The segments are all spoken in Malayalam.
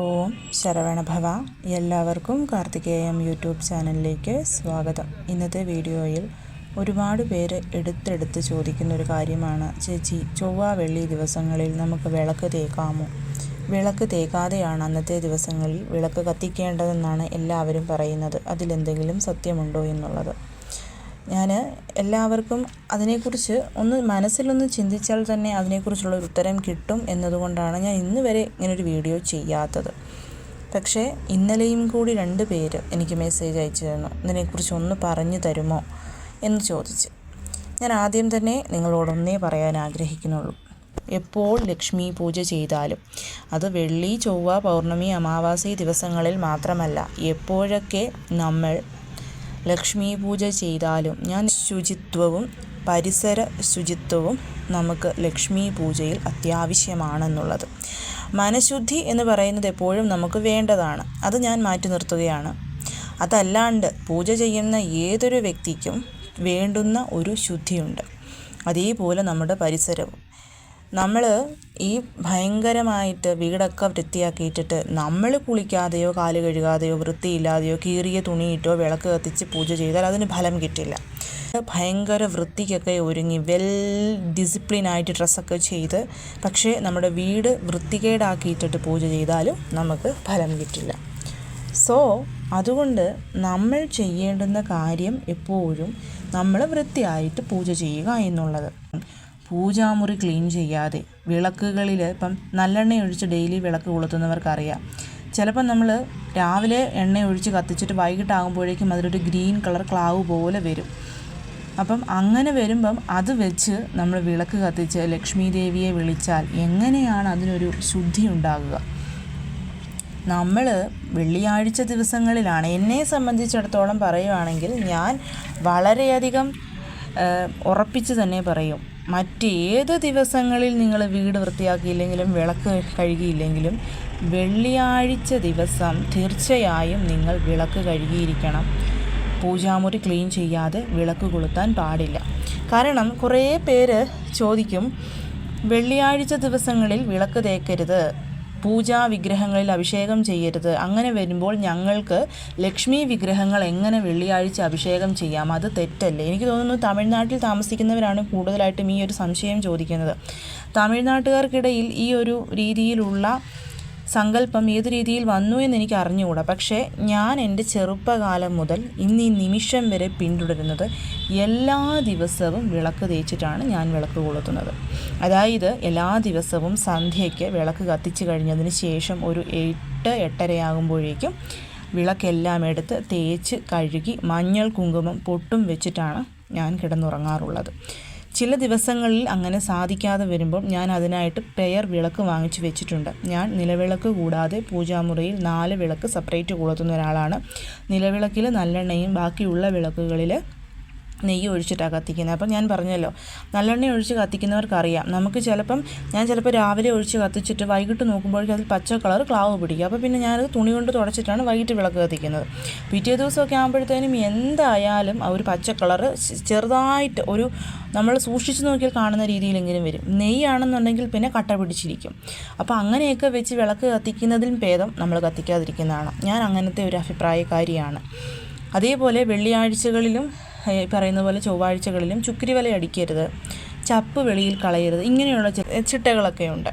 ഓം ശരവണഭവ എല്ലാവർക്കും കാർത്തികേയം യൂട്യൂബ് ചാനലിലേക്ക് സ്വാഗതം. ഇന്നത്തെ വീഡിയോയിൽ ഒരുപാട് പേര് എടുത്തെടുത്ത് ചോദിക്കുന്ന ഒരു കാര്യമാണ്. ചേച്ചി ചൊവ്വ വെള്ളി ദിവസങ്ങളിൽ നമുക്ക് വിളക്ക് തേക്കാമോ? വിളക്ക് തേക്കാതെയാണ് അന്നത്തെ ദിവസങ്ങളിൽ വിളക്ക് കത്തിക്കേണ്ടതെന്നാണ് എല്ലാവരും പറയുന്നത്. അതിലെന്തെങ്കിലും സത്യമുണ്ടോ എന്നുള്ളത്. ഞാൻ എല്ലാവർക്കും അതിനെക്കുറിച്ച് ഒന്ന് മനസ്സിലൊന്ന് ചിന്തിച്ചാൽ തന്നെ അതിനെക്കുറിച്ചുള്ള ഒരു ഉത്തരം കിട്ടും എന്നതുകൊണ്ടാണ് ഞാൻ ഇന്ന് വരെ ഇങ്ങനൊരു വീഡിയോ ചെയ്യാത്തത്. പക്ഷേ ഇന്നലെയും കൂടി രണ്ട് പേര് എനിക്ക് മെസ്സേജ് അയച്ചു തന്നു. ഇതിനെക്കുറിച്ച് ഒന്ന് പറഞ്ഞു തരുമോ എന്ന് ചോദിച്ച്. ഞാൻ ആദ്യം തന്നെ നിങ്ങളോടൊന്നേ പറയാൻ ആഗ്രഹിക്കുന്നുള്ളൂ. എപ്പോൾ ലക്ഷ്മി പൂജ ചെയ്താലും അത് വെള്ളി ചൊവ്വ പൗർണമി അമാവാസി ദിവസങ്ങളിൽ മാത്രമല്ല എപ്പോഴൊക്കെ നമ്മൾ ലക്ഷ്മി പൂജ ചെയ്താലും ഞാൻ ശുചിത്വവും പരിസര ശുചിത്വവും നമുക്ക് ലക്ഷ്മി പൂജയിൽ അത്യാവശ്യമാണെന്നുള്ളത്. മനഃശുദ്ധി എന്ന് പറയുന്നത് എപ്പോഴും നമുക്ക് വേണ്ടതാണ്. അത് ഞാൻ മാറ്റി നിർത്തുകയാണ്. അതല്ലാണ്ട് പൂജ ചെയ്യുന്ന ഏതൊരു വ്യക്തിക്കും വേണ്ടുന്ന ഒരു ശുദ്ധിയുണ്ട്. അതേപോലെ നമ്മുടെ പരിസരവും. നമ്മൾ ഈ ഭയങ്കരമായിട്ട് വീടൊക്കെ വൃത്തിയാക്കിയിട്ടിട്ട് നമ്മൾ കുളിക്കാതെയോ കാൽ കഴുകാതെയോ വൃത്തിയില്ലാതെയോ കീറിയ തുണിയിട്ടോ വിളക്ക് കത്തിച്ച് പൂജ ചെയ്താൽ അതിന് ഫലം കിട്ടില്ല. ഭയങ്കര വൃത്തിക്കൊക്കെ ഒരുങ്ങി വെൽ ഡിസിപ്ലിനായിട്ട് ഡ്രസ്സൊക്കെ ചെയ്ത് പക്ഷേ നമ്മുടെ വീട് വൃത്തികേടാക്കിയിട്ടിട്ട് പൂജ ചെയ്താലും നമുക്ക് ഫലം കിട്ടില്ല. സോ അതുകൊണ്ട് നമ്മൾ ചെയ്യേണ്ടുന്ന കാര്യം എപ്പോഴും നമ്മൾ വൃത്തിയായിട്ട് പൂജ ചെയ്യുക എന്നുള്ളത്. പൂജാമുറി ക്ലീൻ ചെയ്യാതെ വിളക്കുകളിൽ ഇപ്പം നല്ലെണ്ണ ഒഴിച്ച് ഡെയിലി വിളക്ക് കൊളുത്തുന്നവർക്കറിയാം. ചിലപ്പോൾ നമ്മൾ രാവിലെ എണ്ണ ഒഴിച്ച് കത്തിച്ചിട്ട് വൈകിട്ടാകുമ്പോഴേക്കും അതിലൊരു ഗ്രീൻ കളർ ക്ലാവ് പോലെ വരും. അപ്പം അങ്ങനെ വരുമ്പം അത് വെച്ച് നമ്മൾ വിളക്ക് കത്തിച്ച് ലക്ഷ്മി ദേവിയെ വിളിച്ചാൽ എങ്ങനെയാണ് അതിനൊരു ശുദ്ധി ഉണ്ടാകുക? നമ്മൾ വെള്ളിയാഴ്ച ദിവസങ്ങളിലാണ്. എന്നെ സംബന്ധിച്ചിടത്തോളം പറയുവാണെങ്കിൽ ഞാൻ വളരെയധികം ഉറപ്പിച്ച് തന്നെ പറയും. മറ്റേത് ദിവസങ്ങളിൽ നിങ്ങൾ വീട് വൃത്തിയാക്കിയില്ലെങ്കിലും വിളക്ക് കഴുകിയില്ലെങ്കിലും വെള്ളിയാഴ്ച ദിവസം തീർച്ചയായും നിങ്ങൾ വിളക്ക് കഴുകിയിരിക്കണം. പൂജാമുറി ക്ലീൻ ചെയ്യാതെ വിളക്ക് കൊളുത്താൻ പാടില്ല. കാരണം കുറേ പേര് ചോദിക്കും വെള്ളിയാഴ്ച ദിവസങ്ങളിൽ വിളക്ക് തേക്കരുത്. പൂജാ വിഗ്രഹങ്ങളിൽ അഭിഷേകം ചെയ്യരുത്. അങ്ങനെ വരുമ്പോൾ ഞങ്ങൾക്ക് ലക്ഷ്മി വിഗ്രഹങ്ങൾ എങ്ങനെ വെള്ളിയാഴ്ച അഭിഷേകം ചെയ്യാം? അത് തെറ്റല്ലേ? എനിക്ക് തോന്നുന്നു തമിഴ്നാട്ടിൽ താമസിക്കുന്നവരാണ് കൂടുതലായിട്ടും ഈ ഒരു സംശയം ചോദിക്കുന്നത്. തമിഴ്നാട്ടുകാർക്കിടയിൽ ഈ ഒരു രീതിയിലുള്ള സങ്കല്പം ഏത് രീതിയിൽ വന്നു എന്ന് എനിക്ക് അറിഞ്ഞുകൂടാ. പക്ഷേ ഞാൻ എന്റെ ചെറുപ്പകാലം മുതൽ ഇന്ന് ഈ നിമിഷം വരെ പിന്തുടരുന്നത് എല്ലാ ദിവസവും വിളക്ക് തേച്ചിട്ടാണ് ഞാൻ വിളക്ക് കൊളുത്തുന്നത്. അതായത് എല്ലാ ദിവസവും സന്ധ്യയ്ക്ക് വിളക്ക് കത്തിച്ചു കഴിഞ്ഞതിന് ശേഷം ഒരു എട്ട് എട്ടരയാകുമ്പോഴേക്കും വിളക്കെല്ലാം എടുത്ത് തേച്ച് കഴുകി മഞ്ഞൾ കുങ്കുമം പൊട്ടും വെച്ചിട്ടാണ് ഞാൻ കിടന്നുറങ്ങാറുള്ളത്. ചില ദിവസങ്ങളിൽ അങ്ങനെ സാധിക്കാതെ വരുമ്പോൾ ഞാൻ അതിനായിട്ട് പെയർ വിളക്ക് വാങ്ങിച്ചു വെച്ചിട്ടുണ്ട്. ഞാൻ നിലവിളക്ക് കൂടാതെ പൂജാമുറിയിൽ നാല് വിളക്ക് സെപ്പറേറ്റ് കൊളുത്തുന്ന ഒരാളാണ്. നിലവിളക്കിൽ നല്ലെണ്ണയും ബാക്കിയുള്ള വിളക്കുകളിൽ നെയ്യ് ഒഴിച്ചിട്ടാണ് കത്തിക്കുന്നത്. അപ്പം ഞാൻ പറഞ്ഞല്ലോ നല്ലെണ്ണ ഒഴിച്ച് കത്തിക്കുന്നവർക്കറിയാം. നമുക്ക് ചിലപ്പം ഞാൻ ചിലപ്പോൾ രാവിലെ ഒഴിച്ച് കത്തിച്ചിട്ട് വൈകിട്ട് നോക്കുമ്പോഴേക്കും അതിൽ പച്ച കളർ ക്ലാവ് പിടിക്കും. അപ്പോൾ പിന്നെ ഞാനത് തുണി കൊണ്ട് തുടച്ചിട്ടാണ് വൈകിട്ട് വിളക്ക് കത്തിക്കുന്നത്. പിറ്റേ ദിവസമൊക്കെ ആകുമ്പോഴത്തേനും എന്തായാലും ആ ഒരു പച്ച കളർ ചെറുതായിട്ട് ഒരു നമ്മൾ സൂക്ഷിച്ച് നോക്കിയാൽ കാണുന്ന രീതിയിലെങ്കിലും വരും. നെയ്യാണെന്നുണ്ടെങ്കിൽ പിന്നെ കട്ട പിടിച്ചിരിക്കും. അപ്പോൾ അങ്ങനെയൊക്കെ വെച്ച് വിളക്ക് കത്തിക്കുന്നതിലും ഭേദം നമ്മൾ കത്തിക്കാതിരിക്കുന്നതാണ്. ഞാൻ അങ്ങനത്തെ ഒരു അഭിപ്രായക്കാരിയാണ്. അതേപോലെ വെള്ളിയാഴ്ചകളിലും പറയുന്ന പോലെ ചൊവ്വാഴ്ചകളിലും ചുക്രി വല അടിക്കരുത്. ചപ്പ് വെളിയിൽ കളയരുത്. ഇങ്ങനെയുള്ള ചിട്ടകളൊക്കെ ഉണ്ട്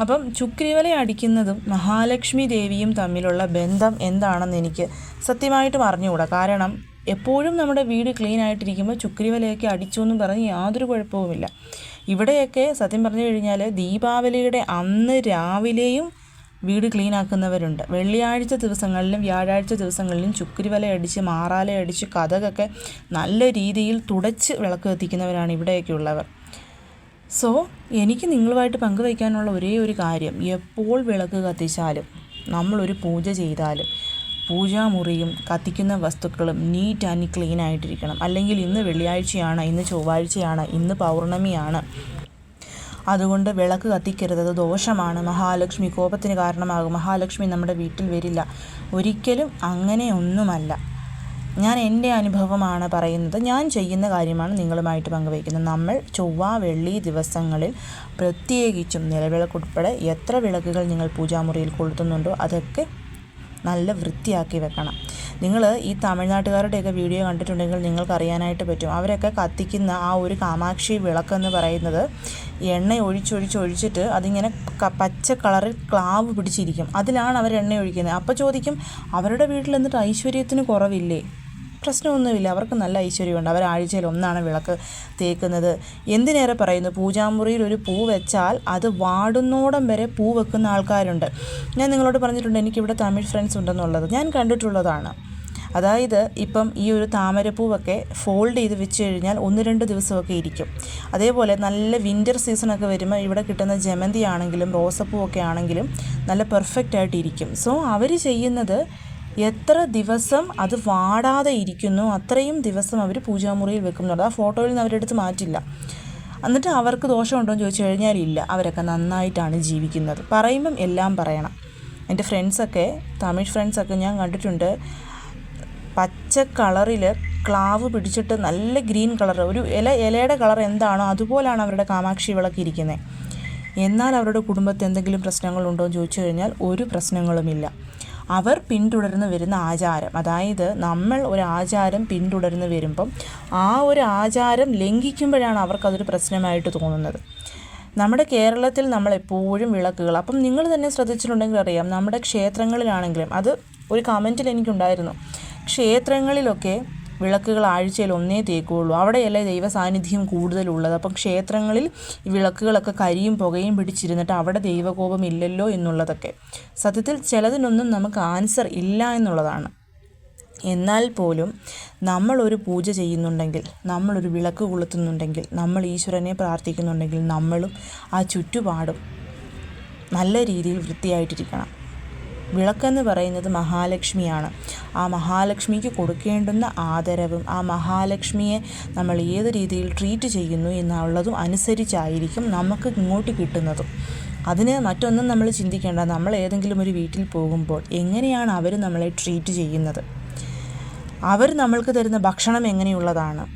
അപ്പം ചുക്രിവല അടിക്കുന്നതും മഹാലക്ഷ്മി ദേവിയും തമ്മിലുള്ള ബന്ധം എന്താണെന്ന് എനിക്ക് സത്യമായിട്ടും അറിഞ്ഞുകൂടാ. കാരണം എപ്പോഴും നമ്മുടെ വീട് ക്ലീൻ ആയിട്ടിരിക്കുമ്പോൾ ചുക്രിവലയൊക്കെ അടിച്ചു എന്ന് പറഞ്ഞ് യാതൊരു കുഴപ്പവുമില്ല. ഇവിടെയൊക്കെ സത്യം പറഞ്ഞു കഴിഞ്ഞാൽ ദീപാവലിയുടെ അന്ന് രാവിലെയും വീട് ക്ലീൻ ആക്കുന്നവരുണ്ട്. വെള്ളിയാഴ്ച ദിവസങ്ങളിലും വ്യാഴാഴ്ച ദിവസങ്ങളിലും ചുക്കുരിവല അടിച്ച് മാറാല അടിച്ച് കഥകൊക്കെ നല്ല രീതിയിൽ തുടച്ച് വിളക്ക് കത്തിക്കുന്നവരാണ് ഇവിടെയൊക്കെ ഉള്ളവർ. സോ എനിക്ക് നിങ്ങളുമായിട്ട് പങ്കുവയ്ക്കാനുള്ള ഒരേ ഒരു കാര്യം. എപ്പോൾ വിളക്ക് കത്തിച്ചാലും നമ്മളൊരു പൂജ ചെയ്താലും പൂജാമുറിയും കത്തിക്കുന്ന വസ്തുക്കളും നീറ്റ് ആൻഡ് ക്ലീൻ ആയിട്ടിരിക്കണം. അല്ലെങ്കിൽ ഇന്ന് വെള്ളിയാഴ്ചയാണ് ഇന്ന് ചൊവ്വാഴ്ചയാണ് ഇന്ന് പൗർണമിയാണ്. അതുകൊണ്ട് വിളക്ക് കത്തിക്കരുത്. അത് ദോഷമാണ്. മഹാലക്ഷ്മി കോപത്തിന് കാരണമാകും. മഹാലക്ഷ്മി നമ്മുടെ വീട്ടിൽ വരില്ല. ഒരിക്കലും അങ്ങനെ ഒന്നുമല്ല. ഞാൻ എന്റെ അനുഭവമാണ് പറയുന്നത്. ഞാൻ ചെയ്യുന്ന കാര്യമാണ് നിങ്ങളുമായിട്ട് പങ്കുവയ്ക്കുന്നത്. നമ്മൾ ചൊവ്വ വെള്ളി ദിവസങ്ങളിൽ പ്രത്യേകിച്ചും നിലവിളക്കുൾപ്പെടെ എത്ര വിളക്കുകൾ നിങ്ങൾ പൂജാമുറിയിൽ കൊളുത്തുന്നുണ്ടോ അതൊക്കെ നല്ല വൃത്തിയാക്കി വെക്കണം. നിങ്ങൾ ഈ തമിഴ്നാട്ടുകാരുടെയൊക്കെ വീഡിയോ കണ്ടിട്ടുണ്ടെങ്കിൽ നിങ്ങൾക്ക് അറിയാനായിട്ട് പറ്റും. അവരൊക്കെ കത്തിക്കുന്ന ആ ഒരു കാമാക്ഷി വിളക്കെന്ന് പറയുന്നത് എണ്ണ ഒഴിച്ചൊഴിച്ച് ഒഴിച്ചിട്ട് അതിങ്ങനെ പച്ച കളറിൽ ക്ലാവ് പിടിച്ചിരിക്കും. അതിലാണ് അവർ എണ്ണ ഒഴിക്കുന്നത്. അപ്പോൾ ചോദിക്കും അവരുടെ വീട്ടിൽ എന്നിട്ട് ഐശ്വര്യത്തിന് കുറവില്ലേ? പ്രശ്നമൊന്നുമില്ല. അവർക്ക് നല്ല ഐശ്വര്യമുണ്ട്. അവർ ആഴ്ചയിൽ ഒന്നാണ് വിളക്ക് തേക്കുന്നത്. എന്തിനേറെ പറയുന്നു? പൂജാമുറിയിൽ ഒരു പൂ വെച്ചാൽ അത് വാടുന്നോടം വരെ പൂ വെക്കുന്ന ആൾക്കാരുണ്ട്. ഞാൻ നിങ്ങളോട് പറഞ്ഞിട്ടുണ്ട് എനിക്കിവിടെ തമിഴ് ഫ്രണ്ട്സ് ഉണ്ടെന്നുള്ളത്. ഞാൻ കണ്ടിട്ടുള്ളതാണ്. അതായത് ഇപ്പം ഈ ഒരു താമരപ്പൂവൊക്കെ ഫോൾഡ് ചെയ്ത് വെച്ച് കഴിഞ്ഞാൽ ഒന്ന് രണ്ട് ദിവസമൊക്കെ ഇരിക്കും. അതേപോലെ നല്ല വിന്റർ സീസണൊക്കെ വരുമ്പോൾ ഇവിടെ കിട്ടുന്ന ജമന്തി ആണെങ്കിലും റോസപ്പൂവൊക്കെ ആണെങ്കിലും നല്ല പെർഫെക്റ്റ് ആയിട്ട് ഇരിക്കും. സോ അവർ ചെയ്യുന്നത് എത്ര ദിവസം അത് വാടാതെ ഇരിക്കുന്നു അത്രയും ദിവസം അവർ പൂജാമുറിയിൽ വെക്കുന്നുണ്ട് ആ ഫോട്ടോയിൽ നിന്ന് അവരെടുത്ത് മാറ്റില്ല. എന്നിട്ട് അവർക്ക് ദോഷമുണ്ടോ എന്ന് ചോദിച്ചു കഴിഞ്ഞാൽ ഇല്ല. അവരൊക്കെ നന്നായിട്ടാണ് ജീവിക്കുന്നത്. പറയുമ്പം എല്ലാം പറയണം. എന്റെ ഫ്രണ്ട്സൊക്കെ തമിഴ് ഫ്രണ്ട്സൊക്കെ ഞാൻ കണ്ടിട്ടുണ്ട്. പച്ച കളറിൽ ക്ലാവ് പിടിച്ചിട്ട് നല്ല ഗ്രീൻ കളർ ഒരു ഇല ഇലയുടെ കളർ എന്താണോ അതുപോലാണ് അവരുടെ കാമാക്ഷി വിളക്ക് ഇരിക്കുന്നത് എന്നാൽ അവരുടെ കുടുംബത്തിൽ എന്തെങ്കിലും പ്രശ്നങ്ങളുണ്ടോ എന്ന് ചോദിച്ചു കഴിഞ്ഞാൽ ഒരു പ്രശ്നങ്ങളുമില്ല. അവർ പിന്തുടർന്ന് വരുന്ന ആചാരം. അതായത് നമ്മൾ ഒരു ആചാരം പിന്തുടർന്ന് വരുമ്പം ആ ഒരു ആചാരം ലംഘിക്കുമ്പോഴാണ് അവർക്കതൊരു പ്രശ്നമായിട്ട് തോന്നുന്നത്. നമ്മുടെ കേരളത്തിൽ നമ്മൾ എപ്പോഴും വിളക്കുകൾ. അപ്പം നിങ്ങൾ തന്നെ ശ്രദ്ധിച്ചിട്ടുണ്ടെങ്കിൽ അറിയാം നമ്മുടെ ക്ഷേത്രങ്ങളിലാണെങ്കിലും അത് ഒരു കമന്റിൽ എനിക്കുണ്ടായിരുന്നു. ക്ഷേത്രങ്ങളിലൊക്കെ വിളക്കുകൾ ആഴ്ചയിൽ ഒന്നേ തേക്കുകയുള്ളൂ അവിടെയല്ലേ ദൈവ സാന്നിധ്യം കൂടുതലുള്ളത്. അപ്പം ക്ഷേത്രങ്ങളിൽ വിളക്കുകളൊക്കെ കരിയും പുകയും പിടിച്ചിരുന്നിട്ട് അവിടെ ദൈവകോപം ഇല്ലല്ലോ എന്നുള്ളതൊക്കെ. സത്യത്തിൽ ചിലതിനൊന്നും നമുക്ക് ആൻസർ ഇല്ല എന്നുള്ളതാണ്. എന്നാൽ പോലും നമ്മളൊരു പൂജ ചെയ്യുന്നുണ്ടെങ്കിൽ നമ്മളൊരു വിളക്ക് കൊളുത്തുന്നുണ്ടെങ്കിൽ നമ്മൾ ഈശ്വരനെ പ്രാർത്ഥിക്കുന്നുണ്ടെങ്കിൽ നമ്മളും ആ ചുറ്റുപാടും നല്ല രീതിയിൽ വൃത്തിയായിട്ടിരിക്കണം. വിളക്കെന്ന് പറയുന്നത് മഹാലക്ഷ്മിയാണ്. ആ മഹാലക്ഷ്മിക്ക് കൊടുക്കേണ്ടുന്ന ആദരവും ആ മഹാലക്ഷ്മിയെ നമ്മൾ ഏത് രീതിയിൽ ട്രീറ്റ് ചെയ്യുന്നു എന്നുള്ളതും അനുസരിച്ചായിരിക്കും നമുക്ക് ഇങ്ങോട്ട് കിട്ടുന്നതും. അതിന് മറ്റൊന്നും നമ്മൾ ചിന്തിക്കേണ്ട. നമ്മൾ ഏതെങ്കിലും ഒരു വീട്ടിൽ പോകുമ്പോൾ എങ്ങനെയാണ് അവർ നമ്മളെ ട്രീറ്റ് ചെയ്യുന്നത്? അവർ നമ്മൾക്ക് തരുന്ന ഭക്ഷണം എങ്ങനെയുള്ളതാണ്?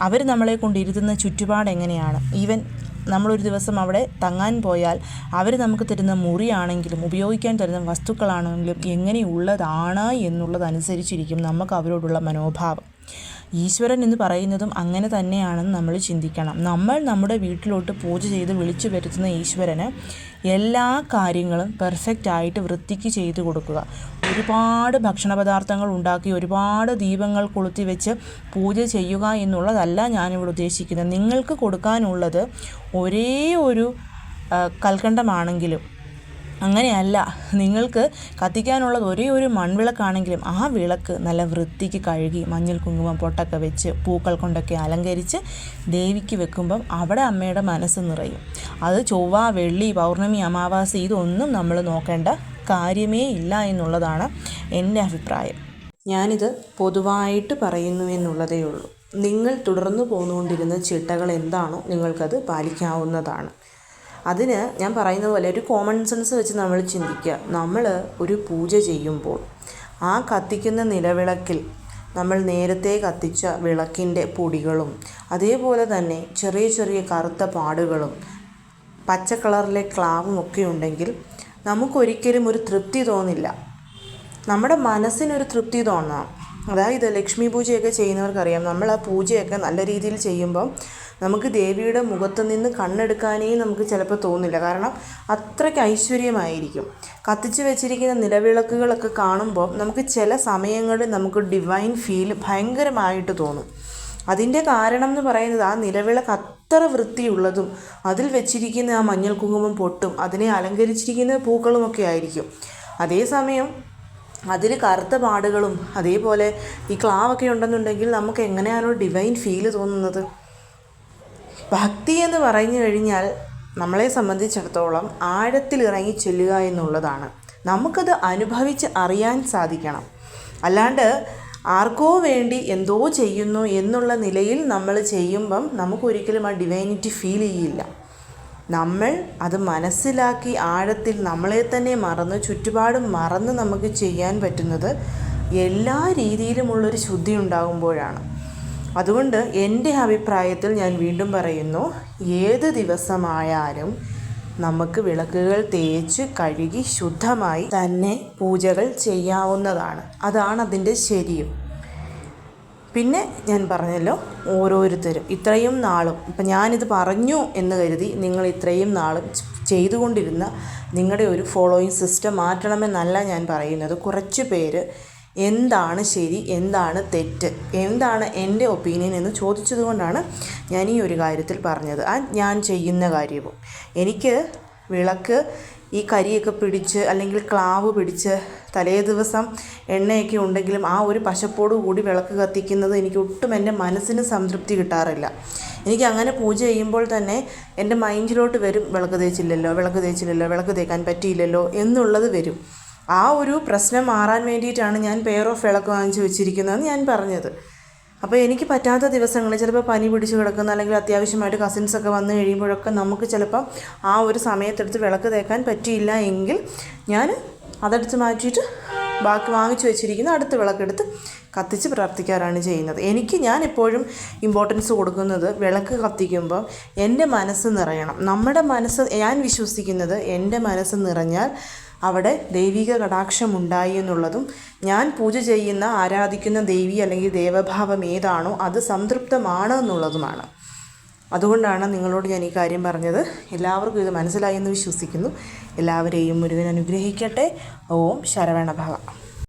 അവർ നമ്മളെ കൊണ്ടിരുത്തുന്ന ചുറ്റുപാട് എങ്ങനെയാണ്? ഈവൻ നമ്മളൊരു ദിവസം അവിടെ തങ്ങാൻ പോയാൽ അവർ നമുക്ക് തരുന്ന മുറിയാണെങ്കിലും ഉപയോഗിക്കാൻ തരുന്ന വസ്തുക്കളാണെങ്കിലും എങ്ങനെയുള്ളതാണ് എന്നുള്ളതനുസരിച്ചിരിക്കും നമുക്ക് അവരോടുള്ള മനോഭാവം. ഈശ്വരൻ എന്ന് പറയുന്നതും അങ്ങനെ തന്നെയാണെന്ന് നമ്മൾ ചിന്തിക്കണം. നമ്മൾ നമ്മുടെ വീട്ടിലോട്ട് പൂജ ചെയ്ത് വിളിച്ചു വരുത്തുന്ന ഈശ്വരന് എല്ലാ കാര്യങ്ങളും പെർഫെക്റ്റ് ആയിട്ട് വൃത്തിക്ക് ചെയ്തു കൊടുക്കുക. ഒരുപാട് ഭക്ഷണ പദാർത്ഥങ്ങൾ ഉണ്ടാക്കി ഒരുപാട് ദീപങ്ങൾ കൊളുത്തി വെച്ച് പൂജ ചെയ്യുക എന്നുള്ളതല്ല ഞാനിവിടെ ഉദ്ദേശിക്കുന്നത്. നിങ്ങൾക്ക് കൊടുക്കാനുള്ളത് ഒരേ ഒരു കൽക്കണ്ടമാണെങ്കിലും അങ്ങനെയല്ല. നിങ്ങൾക്ക് കത്തിക്കാനുള്ളത് ഒരേ ഒരു മൺവിളക്കാണെങ്കിലും ആ വിളക്ക് നല്ല വൃത്തിക്ക് കഴുകി മഞ്ഞൾ കുങ്കുമം പൊട്ടൊക്കെ വെച്ച് പൂക്കൾ കൊണ്ടൊക്കെ അലങ്കരിച്ച് ദേവിക്ക് വെക്കുമ്പം അവിടെ അമ്മയുടെ മനസ്സ് നിറയും. അത് ചൊവ്വ വെള്ളി പൗർണമി അമാവാസി ഇതൊന്നും നമ്മൾ നോക്കേണ്ട കാര്യമേ ഇല്ല എന്നുള്ളതാണ് എന്റെ അഭിപ്രായം. ഞാനിത് പൊതുവായിട്ട് പറയുന്നു എന്നുള്ളതേ ഉള്ളൂ. നിങ്ങൾ തുടർന്നു പോന്നുകൊണ്ടിരുന്ന ചിട്ടകൾ എന്താണോ നിങ്ങൾക്കത് പാലിക്കാവുന്നതാണ്. അതിന് ഞാൻ പറയുന്ന പോലെ ഒരു കോമൺ സെൻസ് വെച്ച് നമ്മൾ ചിന്തിക്കുക. നമ്മൾ ഒരു പൂജ ചെയ്യുമ്പോൾ ആ കത്തിക്കുന്ന നിലവിളക്കിൽ നമ്മൾ നേരത്തെ കത്തിച്ച വിളക്കിന്റെ പൊടികളും അതേപോലെ തന്നെ ചെറിയ ചെറിയ കറുത്ത പാടുകളും പച്ച കളറിലെ ക്ലാവും ഒക്കെ ഉണ്ടെങ്കിൽ നമുക്കൊരിക്കലും ഒരു തൃപ്തി തോന്നില്ല. നമ്മുടെ മനസ്സിനൊരു തൃപ്തി തോന്നാം. അതായത് ലക്ഷ്മി പൂജയൊക്കെ ചെയ്യുന്നവർക്കറിയാം. നമ്മൾ ആ പൂജയൊക്കെ നല്ല രീതിയിൽ ചെയ്യുമ്പം നമുക്ക് ദേവിയുടെ മുഖത്ത് നിന്ന് കണ്ണെടുക്കാനേ നമുക്ക് ചിലപ്പോൾ തോന്നില്ല. കാരണം അത്രയ്ക്ക് ഐശ്വര്യമായിരിക്കും. കത്തിച്ച് വെച്ചിരിക്കുന്ന നിലവിളക്കുകളൊക്കെ കാണുമ്പോൾ നമുക്ക് ചില സമയങ്ങളിൽ നമുക്ക് ഡിവൈൻ ഫീൽ ഭയങ്കരമായിട്ട് തോന്നും. അതിന്റെ കാരണം എന്ന് പറയുന്നത് ആ നിലവിളക്ക് അത്ര വൃത്തിയുള്ളതും അതിൽ വെച്ചിരിക്കുന്ന ആ മഞ്ഞൾ കുങ്കുമം പൊട്ടും അതിനെ അലങ്കരിച്ചിരിക്കുന്ന പൂക്കളുമൊക്കെ ആയിരിക്കും. അതേസമയം അതിൽ കറുത്ത പാടുകളും അതേപോലെ ഈ ക്ലാവൊക്കെ ഉണ്ടെന്നുണ്ടെങ്കിൽ നമുക്ക് എങ്ങനെയാണോ ഡിവൈൻ ഫീൽ തോന്നുന്നത്? ഭക്തി എന്ന് പറഞ്ഞു കഴിഞ്ഞാൽ നമ്മളെ സംബന്ധിച്ചിടത്തോളം ആഴത്തിൽ ഇറങ്ങി ചെല്ലുക എന്നുള്ളതാണ്. നമുക്കത് അനുഭവിച്ച് അറിയാൻ സാധിക്കണം. അല്ലാണ്ട് ആർക്കോ വേണ്ടി എന്തോ ചെയ്യുന്നു എന്നുള്ള നിലയിൽ നമ്മൾ ചെയ്യുമ്പം നമുക്കൊരിക്കലും ആ ഡിവൈനിറ്റി ഫീൽ ചെയ്യില്ല. നമ്മൾ അത് മനസ്സിലാക്കി ആഴത്തിൽ നമ്മളെ തന്നെ മറന്ന് ചുറ്റുപാടും മറന്ന് നമുക്ക് ചെയ്യാൻ പറ്റുന്നത് എല്ലാ രീതിയിലുമുള്ളൊരു ശുദ്ധി ഉണ്ടാകുമ്പോഴാണ്. അതുകൊണ്ട് എന്റെ അഭിപ്രായത്തിൽ ഞാൻ വീണ്ടും പറയുന്നു ഏത് ദിവസമായാലും നമുക്ക് വിളക്കുകൾ തേച്ച് കഴുകി ശുദ്ധമായി തന്നെ പൂജകൾ ചെയ്യാവുന്നതാണ്. അതാണ് അതിന്റെ ശരിയും. പിന്നെ ഞാൻ പറഞ്ഞല്ലോ ഓരോരുത്തരും ഇത്രയും നാളും ഇപ്പം ഞാനിത് പറഞ്ഞു എന്ന് കരുതി നിങ്ങൾ ഇത്രയും നാളും ചെയ്തുകൊണ്ടിരുന്ന നിങ്ങളുടെ ഒരു ഫോളോയിങ് സിസ്റ്റം മാറ്റണമെന്നല്ല ഞാൻ പറയുന്നത്. കുറച്ച് പേര് എന്താണ് ശരി എന്താണ് തെറ്റ്? എന്താണ് എന്റെ ഒപ്പീനിയൻ എന്ന് ചോദിച്ചതുകൊണ്ടാണ് ഞാൻ ഈ ഒരു കാര്യത്തിൽ പറഞ്ഞത്. ആ ഞാൻ ചെയ്യുന്ന കാര്യവും. എനിക്ക് വിളക്ക് ഈ കരിയൊക്കെ പിടിച്ച് അല്ലെങ്കിൽ ക്ലാവ് പിടിച്ച് തലേ ദിവസം എണ്ണയൊക്കെ ഉണ്ടെങ്കിലും ആ ഒരു പശപ്പോട് കൂടി വിളക്ക് കത്തിക്കുന്നത് എനിക്ക് ഒട്ടും എന്റെ മനസ്സിന് സംതൃപ്തി കിട്ടാറില്ല. എനിക്ക് അങ്ങനെ പൂജ ചെയ്യുമ്പോൾ തന്നെ എന്റെ മൈൻഡിലോട്ട് വരും വിളക്ക് തേച്ചില്ലല്ലോ വിളക്ക് തേച്ചില്ലല്ലോ വിളക്ക് തേക്കാൻ പറ്റിയില്ലല്ലോ എന്നുള്ളത് വരും. ആ ഒരു പ്രശ്നം മാറാൻ വേണ്ടിയിട്ടാണ് ഞാൻ പെയർ ഓഫ് വിളക്ക് വാങ്ങിച്ച് വെച്ചിരിക്കുന്നതെന്ന് ഞാൻ പറഞ്ഞത്. അപ്പോൾ എനിക്ക് പറ്റാത്ത ദിവസങ്ങളിൽ ചിലപ്പോൾ പനി പിടിച്ച് കിടക്കുന്ന അല്ലെങ്കിൽ അത്യാവശ്യമായിട്ട് കസിൻസൊക്കെ വന്നു കഴിയുമ്പോഴൊക്കെ നമുക്ക് ചിലപ്പം ആ ഒരു സമയത്തെടുത്ത് വിളക്ക് തേക്കാൻ പറ്റിയില്ല എങ്കിൽ ഞാൻ അതെടുത്ത് മാറ്റിയിട്ട് ബാക്കി വാങ്ങിച്ചു വെച്ചിരിക്കുന്ന അടുത്ത വിളക്കെടുത്ത് കത്തിച്ച് പ്രാർത്ഥിക്കാറാണ് ചെയ്യുന്നത്. എനിക്ക് ഞാൻ എപ്പോഴും ഇമ്പോർട്ടൻസ് കൊടുക്കുന്നത് വിളക്ക് കത്തിക്കുമ്പോൾ എന്റെ മനസ്സ് നിറയണം. നമ്മുടെ മനസ്സ് ഞാൻ വിശ്വസിക്കുന്നത് എന്റെ മനസ്സ് നിറഞ്ഞാൽ അവിടെ ദൈവിക കടാക്ഷം ഉണ്ടായി എന്നുള്ളതും ഞാൻ പൂജ ചെയ്യുന്ന ആരാധിക്കുന്ന ദേവി അല്ലെങ്കിൽ ദേവഭാവം ഏതാണോ അത് സംതൃപ്തമാണ് എന്നുള്ളതുമാണ്. അതുകൊണ്ടാണ് നിങ്ങളോട് ഞാൻ ഈ കാര്യം പറഞ്ഞത്. എല്ലാവർക്കും ഇത് മനസ്സിലായി എന്ന് വിശ്വസിക്കുന്നു. എല്ലാവരെയും മുരുകൻ അനുഗ്രഹിക്കട്ടെ. ഓം ശരവണഭവ.